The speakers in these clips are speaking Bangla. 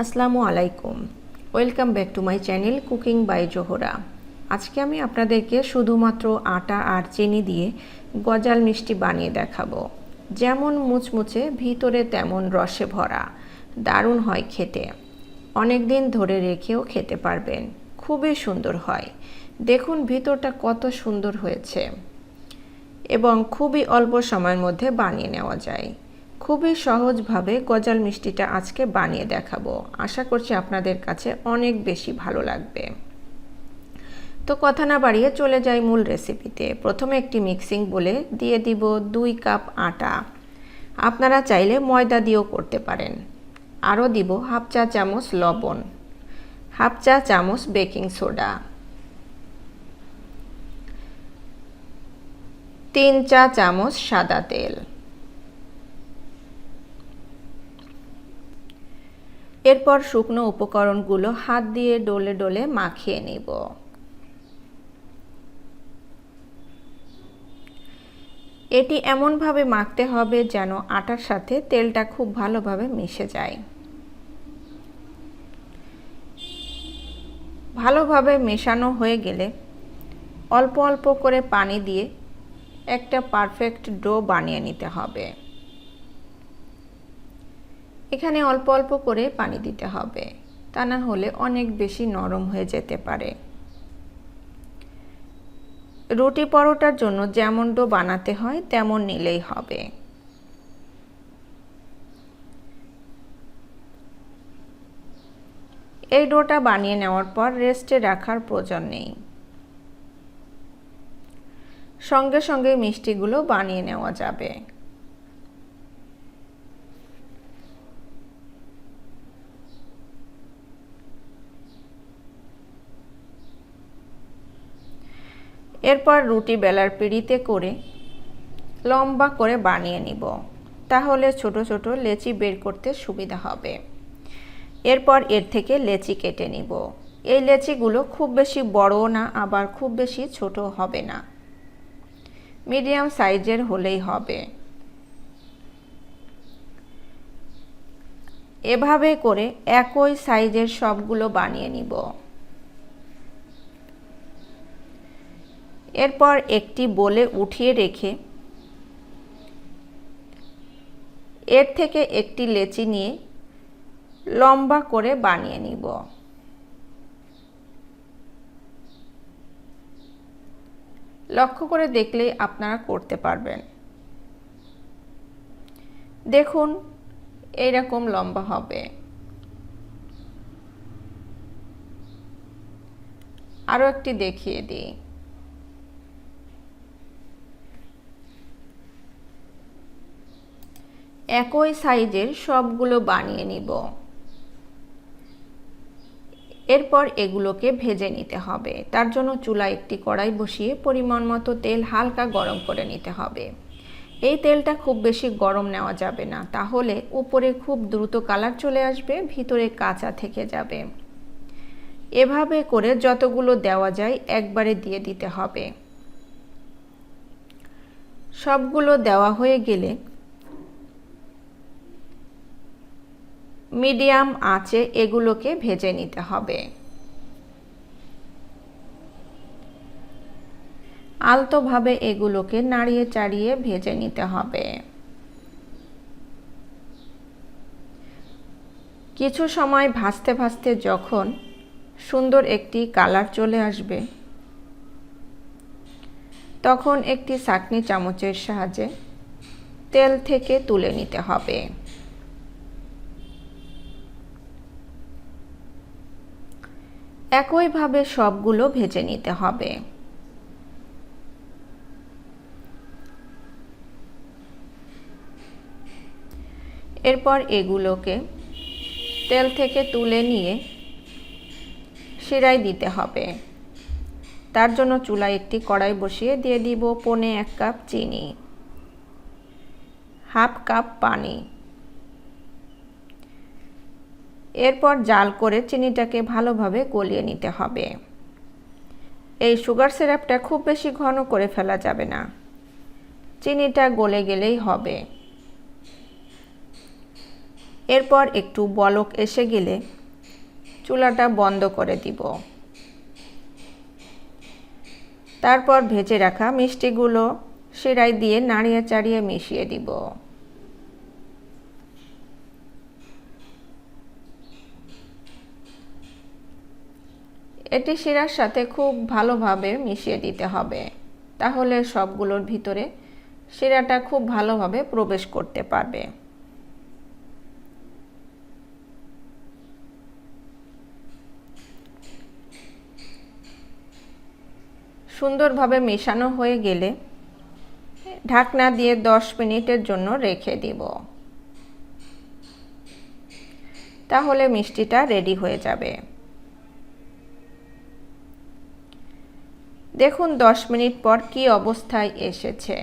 আসসালামু আলাইকুম। Welcome back to my channel cooking by Zohra. আজকে আমি আপনাদেরকে শুধুমাত্র আটা আর চিনি দিয়ে গজাল মিষ্টি বানিয়ে দেখাবো। যেমন মুচমুচে, ভিতরে তেমন রসে ভরা। দারুণ হয় খেতে। অনেক দিন ধরে রেখেও খেতে পারবেন। খুবই সুন্দর হয়। দেখুন ভিতরটা কত সুন্দর হয়েছে। এবং খুবই অল্প সময়ের মধ্যে বানিয়ে নেওয়া যায়। খুবই সহজভাবে গজাল মিষ্টিটা আজকে বানিয়ে দেখাবো। আশা করছি আপনাদের কাছে অনেক বেশি ভালো লাগবে। তো কথা না বাড়িয়ে চলে যাই মূল রেসিপিতে। প্রথমে একটি মিক্সিং বলে দিয়ে দিব দুই কাপ আটা। আপনারা চাইলে ময়দা দিয়েও করতে পারেন। আরও দিব হাফ চা চামচ লবণ, হাফ চা চামচ বেকিং সোডা, তিন চা চামচ সাদা তেল। এরপর শুকনো উপকরণগুলো হাত দিয়ে ডলে ডলে মাখিয়ে নিব। এটি এমনভাবে মাখতে হবে যেন আটার সাথে তেলটা খুব ভালোভাবে মিশে যায়। ভালোভাবে মেশানো হয়ে গেলে অল্প অল্প করে পানি দিয়ে একটা পারফেক্ট ডো বানিয়ে নিতে হবে। এখানে অল্প অল্প করে পানি দিতে হবে। তা না হলে অনেক বেশি নরম হয়ে যেতে পারে। রুটি পরোটার জন্য যেমন ডো বানাতে হয়, তেমন নিলেই হবে। এই ডোটা বানিয়ে নেওয়ার পর রেস্টে রাখার প্রয়োজন নেই। সঙ্গে সঙ্গে মিষ্টিগুলো বানিয়ে নেওয়া যাবে। এরপর রুটি বেলার পিড়িতে করে লম্বা করে বানিয়ে নিব। তাহলে ছোট ছোট লেচি বের করতে সুবিধা হবে। এরপর এর থেকে লেচি কেটে নিব। এই লেচিগুলো খুব বেশি বড়ও না, আবার খুব বেশি ছোট হবে না। মিডিয়াম সাইজের হলেই হবে। এভাবে করে একই সাইজের সবগুলো বানিয়ে নিব। এরপর একটি বলে উঠিয়ে রেখে এর থেকে একটি লেচি নিয়ে লম্বা করে বানিয়ে নিব। লক্ষ্য করে দেখলেই আপনারা করতে পারবেন। দেখুন, এইরকম লম্বা হবে। আরও একটি দেখিয়ে দিই। একই সাইজের সবগুলো বানিয়ে নিব। এরপর এগুলোকে ভেজে নিতে হবে। তার জন্য চুলা একটি কড়াই বসিয়ে পরিমাণ মতো তেল হালকা গরম করে নিতে হবে। এই তেলটা খুব বেশি গরম নেওয়া যাবে না, তাহলে উপরে খুব দ্রুত কালার চলে আসবে, ভিতরে কাঁচা থেকে যাবে। এভাবে করে যতগুলো দেওয়া যায় একবারে দিয়ে দিতে হবে। সবগুলো দেওয়া হয়ে গেলে মিডিয়াম আঁচে এগুলোকে ভেজে নিতে হবে। আলতোভাবে এগুলোকে নাড়িয়ে চাড়িয়ে ভেজে নিতে হবে। কিছু সময় ভাজতে ভাজতে যখন সুন্দর একটি কালার চলে আসবে, তখন একটি চাকনি চামচের সাহায্যে তেল থেকে তুলে নিতে হবে। একইভাবে সবগুলো ভেজে নিতে হবে। এরপর এগুলোকে তেল থেকে তুলে নিয়ে শিরাই দিতে হবে। তার জন্য চুলায় একটি কড়াই বসিয়ে দিয়ে দিব পনে এক কাপ চিনি, হাফ কাপ পানি। এরপর জাল করে চিনিটাকে ভালোভাবে গলিয়ে নিতে হবে। এই সুগার সিরাপটা খুব বেশি ঘন করে ফেলা যাবে না। চিনিটা গলে গেলেই হবে। এরপর একটু বলক এসে গেলে চুলাটা বন্ধ করে দিব। তারপর ভেজে রাখা মিষ্টিগুলো সেরাই দিয়ে নাড়িয়ে চাড়িয়ে মিশিয়ে দিব। এটি শিরার সাথে খুব ভালোভাবে মিশিয়ে দিতে হবে। তাহলে সবগুলোর ভিতরে শিরাটা খুব ভালোভাবে প্রবেশ করতে পারবে। সুন্দরভাবে মেশানো হয়ে গেলে ঢাকনা দিয়ে 10 মিনিটের জন্য রেখে দিব। তাহলে মিষ্টিটা রেডি হয়ে যাবে। দেখুন 10 মিনিট পর কি অবস্থায় এসেছে।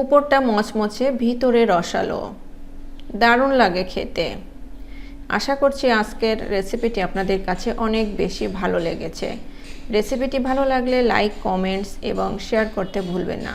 উপরটা মচমচে, ভিতরে রসালো। দারুণ লাগে খেতে। আশা করছি আজকের রেসিপিটি আপনাদের কাছে অনেক বেশি ভালো লেগেছে। রেসিপিটি ভালো লাগলে লাইক, কমেন্টস এবং শেয়ার করতে ভুলবেন না।